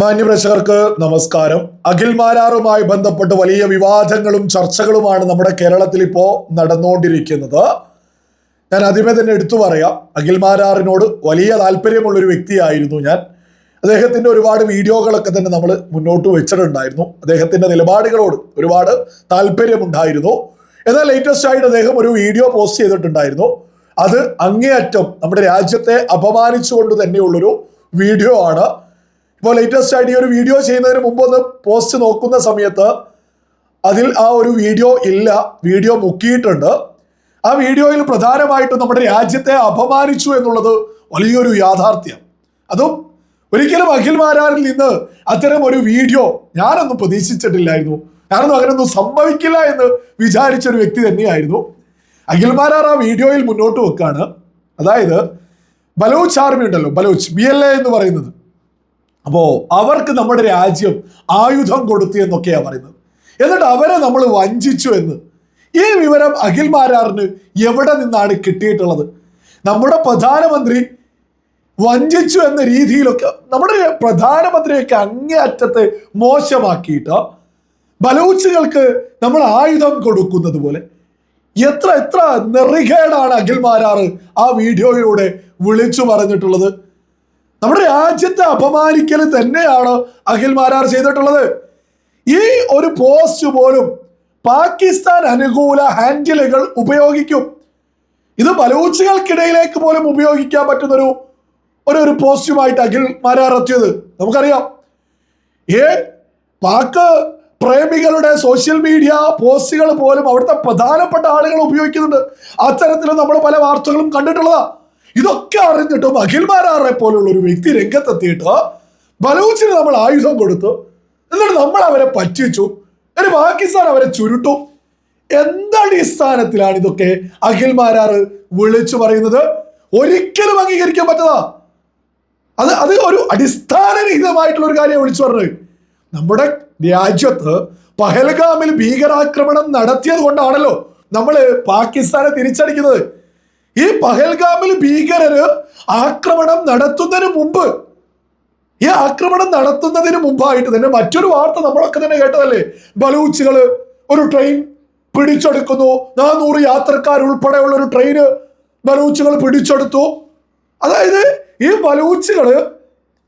മാന്യപ്രേക്ഷകർക്ക് നമസ്കാരം. അഖിൽ മാരാറുമായി ബന്ധപ്പെട്ട് വലിയ വിവാദങ്ങളും ചർച്ചകളുമാണ് നമ്മുടെ കേരളത്തിൽ ഇപ്പോൾ നടന്നുകൊണ്ടിരിക്കുന്നത് ഞാൻ ആദ്യമേ തന്നെ എടുത്തു പറയാം. അഖിൽ മാരാറിനോട് വലിയ താല്പര്യമുള്ളൊരു വ്യക്തിയായിരുന്നു ഞാൻ. അദ്ദേഹത്തിന്റെ ഒരുപാട് വീഡിയോകളൊക്കെ തന്നെ നമ്മൾ മുന്നോട്ട് വെച്ചിട്ടുണ്ടായിരുന്നു. അദ്ദേഹത്തിന്റെ നിലപാടുകളോട് ഒരുപാട് താല്പര്യമുണ്ടായിരുന്നു. എന്നാൽ ലേറ്റസ്റ്റ് ആയിട്ട് അദ്ദേഹം ഒരു വീഡിയോ പോസ്റ്റ് ചെയ്തിട്ടുണ്ടായിരുന്നു. അത് അങ്ങേയറ്റം നമ്മുടെ രാജ്യത്തെ അപമാനിച്ചുകൊണ്ട് തന്നെയുള്ളൊരു വീഡിയോ ആണ്. ഇപ്പോൾ ലേറ്റസ്റ്റ് ആയിട്ട് ഈ ഒരു വീഡിയോ ചെയ്യുന്നതിന് മുമ്പ് ഒന്ന് പോസ്റ്റ് നോക്കുന്ന സമയത്ത് അതിൽ ആ ഒരു വീഡിയോ ഇല്ല വീഡിയോ മുക്കിയിട്ടുണ്ട്. ആ വീഡിയോയിൽ പ്രധാനമായിട്ടും നമ്മുടെ രാജ്യത്തെ അപമാനിച്ചു എന്നുള്ളത് വലിയൊരു യാഥാർത്ഥ്യം. അതും ഒരിക്കലും അഖിൽമാരാറിൽ നിന്ന് അത്തരം ഒരു വീഡിയോ ഞാനൊന്നും പ്രതീക്ഷിച്ചിട്ടില്ലായിരുന്നു. ഞാനൊന്നും അങ്ങനെയൊന്നും സംഭവിക്കില്ല എന്ന് വിചാരിച്ച ഒരു വ്യക്തി തന്നെയായിരുന്നു. അഖിൽമാരാർ ആ വീഡിയോയിൽ മുന്നോട്ട് വെക്കാണ്. അതായത് ബലോച്ച് ആർമി ഉണ്ടല്ലോ ബലോച്ച് ബി എൽ എ എന്ന് പറയുന്നത്. അപ്പോ അവർക്ക് നമ്മുടെ രാജ്യം ആയുധം കൊടുത്തു എന്നൊക്കെയാ പറയുന്നത്. എന്നിട്ട് അവരെ നമ്മൾ വഞ്ചിച്ചു എന്ന്. ഈ വിവരം അഖിൽ മാരാറിന് എവിടെ നിന്നാണ് കിട്ടിയിട്ടുള്ളത്? നമ്മുടെ പ്രധാനമന്ത്രി വഞ്ചിച്ചു എന്ന രീതിയിലൊക്കെ നമ്മുടെ പ്രധാനമന്ത്രിയൊക്കെ അങ്ങേയറ്റത്തെ മോശമാക്കിയിട്ട് ബലൂച്ചുകൾക്ക് നമ്മൾ ആയുധം കൊടുക്കുന്നത് പോലെ. എത്ര എത്ര നെറികേടാണ് അഖിൽ മാരാറ് ആ വീഡിയോയിലൂടെ വിളിച്ചു പറഞ്ഞിട്ടുള്ളത്. നമ്മുടെ രാജ്യത്തെ അപമാനിക്കൽ തന്നെയാണ് അഖിൽ മാരാർ ചെയ്തിട്ടുള്ളത്? ഈ ഒരു പോസ്റ്റ് പോലും പാകിസ്ഥാൻ അനുകൂല ഹാൻഡിലുകൾ ഉപയോഗിക്കും. ഇത് ബലൂച്ചുകൾക്കിടയിലേക്ക് പോലും ഉപയോഗിക്കാൻ പറ്റുന്നൊരു ഒരു ഒരു പോസ്റ്റുമായിട്ട് അഖിൽ മാരാർ എത്തിയത്. നമുക്കറിയാം. ഏ പാക്ക് പ്രേമികളുടെ സോഷ്യൽ മീഡിയ പോസ്റ്റുകൾ പോലും അവിടുത്തെ പ്രധാനപ്പെട്ട ആളുകൾ ഉപയോഗിക്കുന്നുണ്ട്. അത്തരത്തിൽ നമ്മൾ പല വാർത്തകളും കണ്ടിട്ടുള്ളതാ. ഇതൊക്കെ അറിഞ്ഞിട്ടും അഖിൽമാരാറെ പോലുള്ള ഒരു വ്യക്തി രംഗത്തെത്തിയിട്ട് ബലൂച്ചിന് നമ്മൾ ആയുധം കൊടുത്തു. എന്നിട്ട് നമ്മൾ അവരെ പറ്റിച്ചു. ഒരു പാകിസ്ഥാൻ അവരെ ചുരുട്ടു. എന്തടിസ്ഥാനത്തിലാണ് ഇതൊക്കെ? അഖിൽമാരാറ് വിളിച്ചു പറയുന്നത്. ഒരിക്കലും അംഗീകരിക്കാൻ പറ്റതാ. അത് അത് ഒരു അടിസ്ഥാനരഹിതമായിട്ടുള്ള ഒരു കാര്യം വിളിച്ചു പറഞ്ഞത്. നമ്മുടെ രാജ്യത്ത് പഹൽഗാമിൽ ഭീകരാക്രമണം നടത്തിയത് കൊണ്ടാണല്ലോ നമ്മൾ പാകിസ്ഥാനെ തിരിച്ചടിക്കുന്നത്. ഈ പഹൽഗാമിൽ ഭീകരര് ആക്രമണം നടത്തുന്നതിന് മുമ്പ് ഈ ആക്രമണം നടത്തുന്നതിന് മുമ്പായിട്ട് തന്നെ മറ്റൊരു വാർത്ത നമ്മളൊക്കെ തന്നെ കേട്ടതല്ലേ? ബലൂച്ചുകൾ ഒരു ട്രെയിൻ പിടിച്ചെടുക്കുന്നു. നാനൂറ് യാത്രക്കാർ ഉൾപ്പെടെയുള്ള ഒരു ട്രെയിന് ബലൂച്ചുകൾ പിടിച്ചെടുത്തു. അതായത് ഈ ബലൂച്ചുകൾ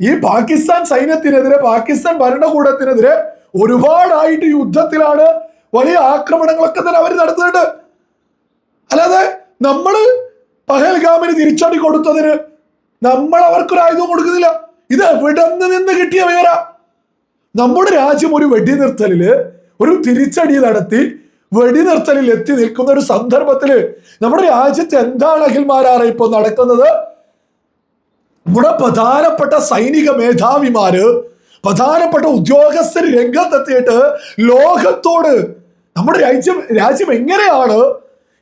ഈ പാകിസ്ഥാൻ സൈന്യത്തിനെതിരെ പാകിസ്ഥാൻ ഭരണകൂടത്തിനെതിരെ ഒരുപാടായിട്ട് യുദ്ധത്തിലാണ് വലിയ ആക്രമണങ്ങളൊക്കെ തന്നെ അവർ നടത്തുന്നുണ്ട്. അല്ലാതെ നമ്മൾ പഹൽഗാമിന് തിരിച്ചടി കൊടുത്തതിന് നമ്മൾ അവർക്കൊരു ആയുധം കൊടുക്കുന്നില്ല. ഇത് എവിടെ നിന്ന് കിട്ടിയ വേറെ നമ്മുടെ രാജ്യം ഒരു വെടിനിർത്തലിൽ ഒരു തിരിച്ചടി നടത്തി വെടിനിർത്തലിൽ എത്തി നിൽക്കുന്ന ഒരു സന്ദർഭത്തിൽ നമ്മുടെ രാജ്യത്ത് എന്താണ് അഖിൽമാരാറെ ഇപ്പൊ നടക്കുന്നത്? നമ്മുടെ പ്രധാനപ്പെട്ട സൈനിക മേധാവിമാര് പ്രധാനപ്പെട്ട ഉദ്യോഗസ്ഥർ രംഗത്തെത്തിയിട്ട് ലോകത്തോട് നമ്മുടെ രാജ്യം രാജ്യം എങ്ങനെയാണ്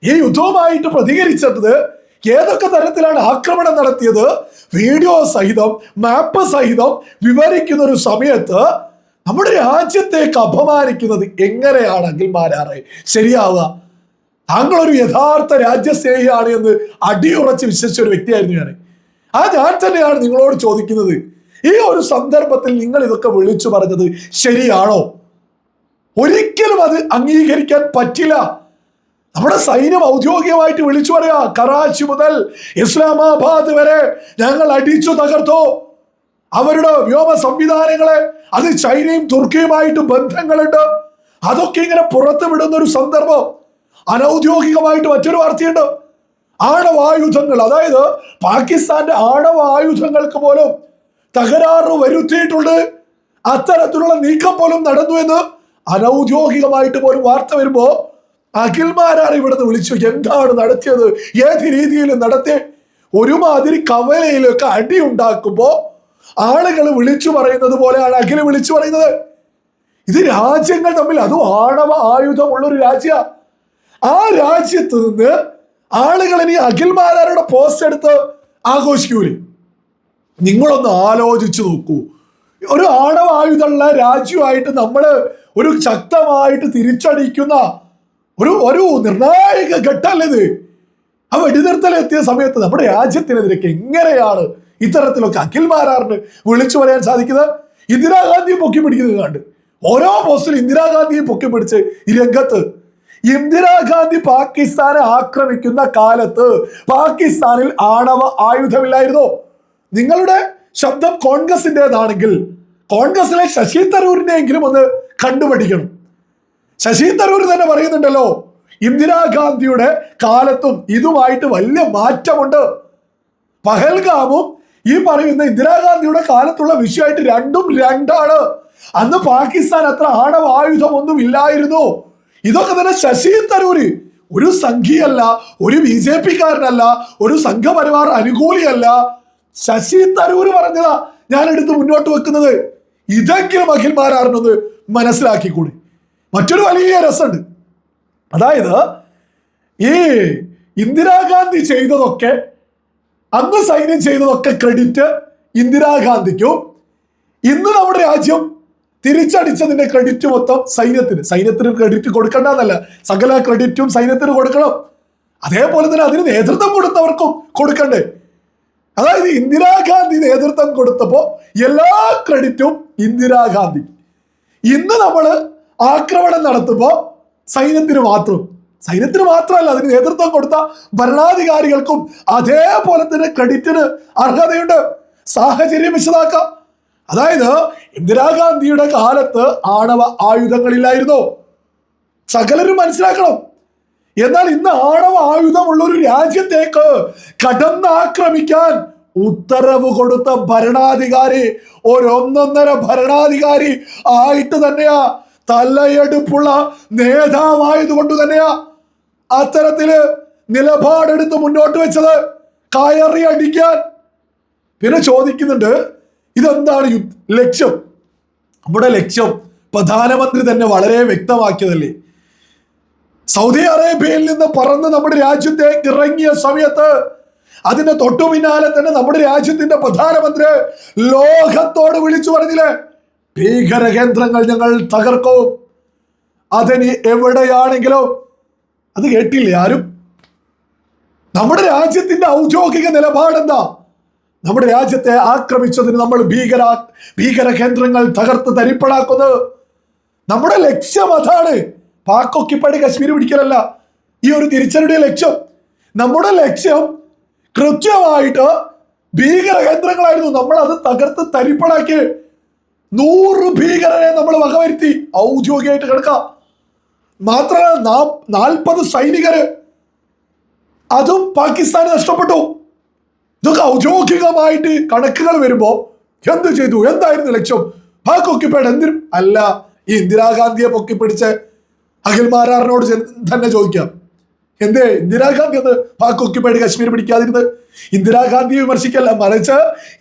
ഈ യുദ്ധവുമായിട്ട് പ്രതികരിച്ചത്? ഏതൊക്കെ തരത്തിലാണ് ആക്രമണം നടത്തിയത്? വീഡിയോ സഹിതം മാപ്പ് സഹിതം വിവരിക്കുന്ന ഒരു സമയത്ത് നമ്മുടെ രാജ്യത്തേക്ക് അപമാനിക്കുന്നത് എങ്ങനെയാണ് അഖിൽമാരാറെ? ശരിയാവുക. താങ്കളൊരു യഥാർത്ഥ രാജ്യസ്നേഹിയാണ് എന്ന് അടിയുറച്ച് വിശ്വസിച്ച ഒരു വ്യക്തിയായിരുന്നു ഞാൻ ആ ഞാൻ തന്നെയാണ് നിങ്ങളോട് ചോദിക്കുന്നത്. ഈ ഒരു സന്ദർഭത്തിൽ നിങ്ങൾ ഇതൊക്കെ വിളിച്ചു പറഞ്ഞത് ശരിയാണോ? ഒരിക്കലും അത് അംഗീകരിക്കാൻ പറ്റില്ല. നമ്മുടെ സൈന്യം ഔദ്യോഗികമായിട്ട് വിളിച്ചു പറയാ കറാച്ചി മുതൽ ഇസ്ലാമാബാദ് വരെ ഞങ്ങൾ അടിച്ചു തകർത്തു. അവരുടെ വ്യോമ സംവിധാനങ്ങളെ അത് ചൈനയും തുർക്കിയുമായിട്ട് ബന്ധങ്ങളുണ്ട്. അതൊക്കെ ഇങ്ങനെ പുറത്തു വിടുന്ന ഒരു സന്ദർഭം. അനൗദ്യോഗികമായിട്ട് മറ്റൊരു വാർത്തയുണ്ട്. ആണവായുധങ്ങൾ അതായത് പാകിസ്ഥാന്റെ ആണവായുധങ്ങൾക്ക് പോലും തകരാറ് വരുത്തിയിട്ടുണ്ട്. അത്തരത്തിലുള്ള നീക്കം പോലും നടന്നു എന്ന് അനൗദ്യോഗികമായിട്ട് പോലും വാർത്ത വരുമ്പോ അഖിൽമാരാർ ഇവിടുന്ന് വിളിച്ചു എന്താണ് നടത്തിയത്? ഏത് രീതിയിൽ നടത്തി. ഒരുമാതിരി കവലയിലൊക്കെ അടി ഉണ്ടാക്കുമ്പോ ആളുകൾ വിളിച്ചു പറയുന്നത് പോലെയാണ് അഖിൽ വിളിച്ചു പറയുന്നത്. ഇത് രാജ്യങ്ങൾ തമ്മിൽ അതും ആണവ ആയുധമുള്ള ഒരു രാജ്യ. ആ രാജ്യത്ത് നിന്ന് ആളുകൾ ഇനി അഖിൽമാരാരുടെ പോസ്റ്റ് എടുത്ത് ആഘോഷിക്കൂലേ? നിങ്ങളൊന്ന് ആലോചിച്ചു നോക്കൂ. ഒരു ആണവ ആയുധമുള്ള രാജ്യമായിട്ട് നമ്മൾ ഒരു ശക്തമായിട്ട് തിരിച്ചടിക്കുന്ന ഒരു ഒരു നിർണായക ഘട്ടല്ലേ ഇത് ആ വെടിനിർത്തൽ എത്തിയ സമയത്ത് നമ്മുടെ രാജ്യത്തിനെതിരെ എങ്ങനെയാണ് ഇത്തരത്തിലൊക്കെ അഖിൽ മാരാറിന് വിളിച്ചു പറയാൻ സാധിക്കുന്നത്? ഇന്ദിരാഗാന്ധിയെ പൊക്കി പിടിക്കുന്നത് കണ്ട്. ഓരോ പോസ്റ്റിലും ഇന്ദിരാഗാന്ധിയെ പൊക്കി പിടിച്ച് ഈ രംഗത്ത്. ഇന്ദിരാഗാന്ധി പാകിസ്ഥാനെ ആക്രമിക്കുന്ന കാലത്ത് പാകിസ്ഥാനിൽ ആണവ ആയുധമില്ലായിരുന്നോ? നിങ്ങളുടെ ശബ്ദം കോൺഗ്രസിന്റെതാണെങ്കിൽ കോൺഗ്രസിലെ ശശി തരൂരിനെങ്കിലും ഒന്ന് കണ്ടുപഠിക്കണം. ശശി തരൂർ തന്നെ പറയുന്നുണ്ടല്ലോ. ഇന്ദിരാഗാന്ധിയുടെ കാലത്തും ഇതുമായിട്ട് വലിയ മാറ്റമുണ്ട്. പഹൽഗാമും ഈ പറയുന്ന ഇന്ദിരാഗാന്ധിയുടെ കാലത്തുള്ള വിഷയമായിട്ട് രണ്ടും രണ്ടാണ്. അന്ന് പാകിസ്ഥാൻ അത്ര ആണവ ആയുധമൊന്നും ഇല്ലായിരുന്നു. ഇതൊക്കെ തന്നെ ശശി തരൂര് ഒരു സംഘിയല്ല ഒരു ബി ജെ പിക്കാരനല്ല ഒരു സംഘപരിവാർ അനുകൂലിയല്ല. ശശി തരൂര് പറഞ്ഞതാ ഞാൻ എടുത്ത് മുന്നോട്ട് വെക്കുന്നത്. ഇതെങ്കിലും അഖിൽമാരാറിനൊന്ന് മനസ്സിലാക്കിക്കൂടി? മറ്റൊരു വലിയ രസമുണ്ട്. അതായത് ഈ ഇന്ദിരാഗാന്ധി ചെയ്തതൊക്കെ അന്ന് സൈന്യം ചെയ്തതൊക്കെ ക്രെഡിറ്റ് ഇന്ദിരാഗാന്ധിക്കും ഇന്ന് നമ്മുടെ രാജ്യം തിരിച്ചടിച്ചതിന്റെ ക്രെഡിറ്റ് മൊത്തം സൈന്യത്തിന്. സൈന്യത്തിന് ക്രെഡിറ്റ് കൊടുക്കണ്ടെന്നല്ല സകല ക്രെഡിറ്റും സൈന്യത്തിന് കൊടുക്കണം. അതേപോലെ തന്നെ അതിന് നേതൃത്വം കൊടുത്തവർക്കും കൊടുക്കണ്ടേ. അതായത് ഇന്ദിരാഗാന്ധി നേതൃത്വം കൊടുത്തപ്പോ എല്ലാ ക്രെഡിറ്റും ഇന്ദിരാഗാന്ധി. ഇന്ന് നമ്മൾ ആക്രമണം നടത്തുമ്പോൾ സൈന്യത്തിന് മാത്രം. സൈന്യത്തിന് മാത്രമല്ല അതിന് നേതൃത്വം കൊടുത്ത ഭരണാധികാരികൾക്കും അതേപോലെ തന്നെ ക്രെഡിറ്റിന് അർഹതയുണ്ട്. സാഹചര്യം വിശദാക്കാം അതായത് ഇന്ദിരാഗാന്ധിയുടെ കാലത്ത് ആണവ ആയുധങ്ങളില്ലായിരുന്നു. സകലരും മനസ്സിലാക്കണം. എന്നാൽ ഇന്ന് ആണവ ആയുധമുള്ള ഒരു രാജ്യത്തേക്ക് കടന്നാക്രമിക്കാൻ ഉത്തരവ് കൊടുത്ത ഭരണാധികാരി ഒരൊന്നൊന്നര ഭരണാധികാരി ആയിട്ട് തന്നെയാ തലയെടുപ്പുള്ള നേതാവായതുകൊണ്ട് തന്നെയാ അത്തരത്തിൽ നിലപാടെടുത്ത് മുന്നോട്ട് വെച്ചത് കയറി അടിക്കാൻ. പിന്നെ ചോദിക്കുന്നുണ്ട് ഇതെന്താണ് ലക്ഷ്യം? നമ്മുടെ ലക്ഷ്യം പ്രധാനമന്ത്രി തന്നെ വളരെ വ്യക്തമാക്കിയതല്ലേ? സൗദി അറേബ്യയിൽ നിന്ന് പറന്ന് നമ്മുടെ രാജ്യത്തെ ഇറങ്ങിയ സമയത്ത് അതിന്റെ തൊട്ടു പിന്നാലെ തന്നെ നമ്മുടെ രാജ്യത്തിന്റെ പ്രധാനമന്ത്രി ലോകത്തോട് വിളിച്ചു പറഞ്ഞില്ലേ? ഭീകര കേന്ദ്രങ്ങൾ ഞങ്ങൾ തകർക്കും. അതിനി എവിടെയാണെങ്കിലും അത് കേട്ടില്ലേ ആരും? നമ്മുടെ രാജ്യത്തിന്റെ ഔദ്യോഗിക നിലപാടെന്താ? നമ്മുടെ രാജ്യത്തെ ആക്രമിച്ചതിന് നമ്മൾ ഭീകര ഭീകര കേന്ദ്രങ്ങൾ തകർത്ത് തരിപ്പണാക്കുന്നത് നമ്മുടെ ലക്ഷ്യം അതാണ് പാക്കൊക്കിപ്പടി കശ്മീർ പിടിക്കലല്ല. ഈ ഒരു തിരിച്ചടിയുടെ ലക്ഷ്യം. നമ്മുടെ ലക്ഷ്യം കൃത്യമായിട്ട് ഭീകര കേന്ദ്രങ്ങളായിരുന്നു നമ്മൾ അത് തകർത്ത് തരിപ്പണാക്കി നൂറ് ഭീകരരെ നമ്മൾ വകവരുത്തി ഔദ്യോഗികമായിട്ട് കിടക്കാം. മാത്രമല്ല നാൽപ്പത് സൈനികര് അതും പാകിസ്ഥാന് നഷ്ടപ്പെട്ടു. ഇതൊക്കെ ഔദ്യോഗികമായിട്ട് കണക്കുകൾ വരുമ്പോൾ എന്ത് ചെയ്തു? എന്തായിരുന്നു ലക്ഷ്യം? പാക് ഒക്കിപ്പേഡ് എന്തിനും? അല്ല ഈ ഇന്ദിരാഗാന്ധിയെ പൊക്കിപ്പിടിച്ച് അഖിൽ മാരാറിനോട് തന്നെ ചോദിക്കാം. എന്തേ? ഇന്ദിരാഗാന്ധി അത് പാക് ഒക്കിപ്പേഡ് കശ്മീർ പിടിക്കാതിരുന്നത് ഇന്ദിരാഗാന്ധിയെ വിമർശിക്കല്ല മറിച്ച്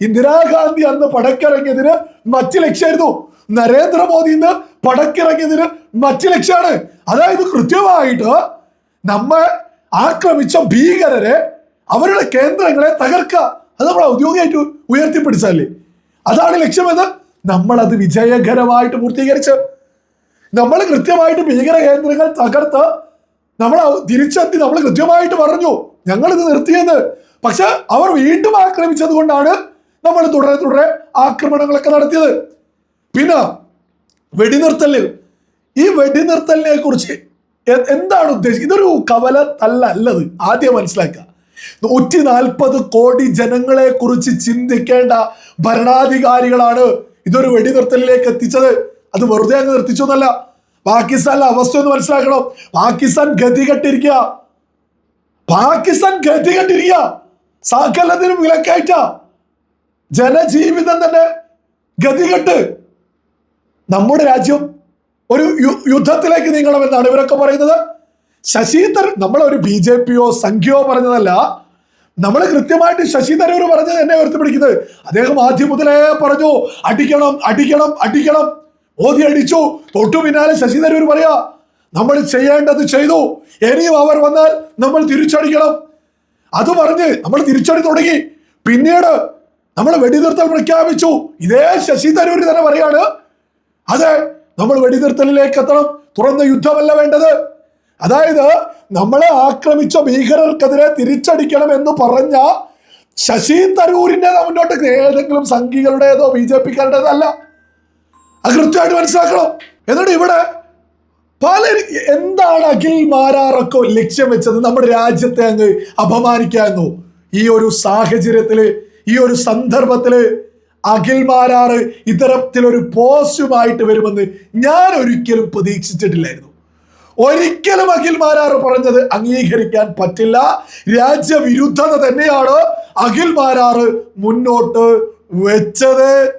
ഇന്ദിരാഗാന്ധി അന്ന് പടക്കിറങ്ങിയതിന് മറ്റ് ലക്ഷ്യമായിരുന്നു. നരേന്ദ്രമോദി ഇന്ന് പടക്കിറങ്ങിയതിന് മറ്റ് ലക്ഷ്യമാണ്. അതായത് കൃത്യമായിട്ട് നമ്മൾ ആക്രമിച്ച ഭീകരരെ അവരുടെ കേന്ദ്രങ്ങളെ തകർക്കുക. അത് നമ്മൾ ഔദ്യോഗികമായിട്ട് ഉയർത്തിപ്പിടിച്ചല്ലേ അതാണ് ലക്ഷ്യമെന്ന് നമ്മൾ അത് വിജയകരമായിട്ട് പൂർത്തീകരിച്ച്. നമ്മൾ കൃത്യമായിട്ട് ഭീകര കേന്ദ്രങ്ങൾ തകർത്ത് നമ്മൾ തിരിച്ചെത്തി നമ്മൾ കൃത്യമായിട്ട് പറഞ്ഞു ഞങ്ങൾ ഇത് നിർത്തിയെന്ന്. പക്ഷെ അവർ വീണ്ടും ആക്രമിച്ചത് കൊണ്ടാണ് നമ്മൾ തുടരെ തുടരെ ആക്രമണങ്ങളൊക്കെ നടത്തിയത്. പിന്നെ വെടിനിർത്തൽ ഈ വെടിനിർത്തലിനെ കുറിച്ച് എന്താണ് ഉദ്ദേശിക്കുന്നത് ഇതൊരു കവല അല്ല അല്ലത് ആദ്യം മനസ്സിലാക്കുക. നൂറ്റി നാൽപ്പത് കോടി ജനങ്ങളെ കുറിച്ച് ചിന്തിക്കേണ്ട ഭരണാധികാരികളാണ് ഇതൊരു വെടിനിർത്തലിലേക്ക് എത്തിച്ചത്. അത് വെറുതെ അങ്ങ് നിർത്തിച്ചൊന്നല്ല പാകിസ്ഥാനിലെ അവസ്ഥ ഒന്ന് മനസ്സിലാക്കണം. പാകിസ്ഥാൻ ഗതികെട്ടിരിക്കുക പാകിസ്ഥാൻ ഗതികെട്ടിരിക്കുക സകലത്തിനും വിലക്കയറ്റ. ജനജീവിതം തന്നെ ഗതികെട്ട് നമ്മുടെ രാജ്യം ഒരു യുദ്ധത്തിലേക്ക് നീങ്ങണമെന്നാണ് ഇവരൊക്കെ പറയുന്നത്. ശശി തരൂർ നമ്മളൊരു ബി ജെ പിയോ സംഖ്യയോ പറഞ്ഞതല്ല. നമ്മൾ കൃത്യമായിട്ട് ശശി തരൂർ പറഞ്ഞത് എന്നെ ഉയർത്തിപ്പിടിക്കുന്നത്. അദ്ദേഹം ആദ്യം മുതലേ പറഞ്ഞു അടിക്കണം അടിക്കണം അടിക്കണം. മോദി അടിച്ചു തൊട്ടു പിന്നാലെ ശശി തരൂർ പറയാ നമ്മൾ ചെയ്യേണ്ടത് ചെയ്തു. ഇനിയും അവർ വന്നാൽ നമ്മൾ തിരിച്ചടിക്കണം. അത് പറഞ്ഞ് നമ്മൾ തിരിച്ചടി തുടങ്ങി. പിന്നീട് നമ്മൾ വെടിനിർത്തൽ പ്രഖ്യാപിച്ചു. ഇതേ ശശി തരൂർ തന്നെ പറയാണ് അതെ നമ്മൾ വെടിനിർത്തലിലേക്ക് എത്തണം. തുറന്ന യുദ്ധമല്ല വേണ്ടത്. അതായത് നമ്മളെ ആക്രമിച്ച ഭീകരർക്കെതിരെ തിരിച്ചടിക്കണം എന്ന് പറഞ്ഞ ശശി തരൂരിന്റെ മുന്നോട്ട് ഏതെങ്കിലും സംഘികളുടേതോ ബി ജെ പിക്കാരുടേതോ അല്ല കൃത്യമായിട്ട് മനസ്സിലാക്കണം? എന്നിട്ട് ഇവിടെ പല എന്താണ് അഖിൽ മാരാറൊക്കെ ലക്ഷ്യം വെച്ചത്? നമ്മുടെ രാജ്യത്തെ അങ്ങ് അപമാനിക്കാമെന്നോ ഈ ഒരു സാഹചര്യത്തിൽ ഈ ഒരു സന്ദർഭത്തിൽ അഖിൽ മാരാറ് ഇത്തരത്തിലൊരു പോസ്റ്റുമായിട്ട് വരുമെന്ന് ഞാൻ ഒരിക്കലും പ്രതീക്ഷിച്ചിട്ടില്ലായിരുന്നു. ഒരിക്കലും അഖിൽ മാരാറ് പറഞ്ഞത് അംഗീകരിക്കാൻ പറ്റില്ല. രാജ്യവിരുദ്ധത തന്നെയാണ് അഖിൽ മാരാറ് മുന്നോട്ട് വെച്ചത്.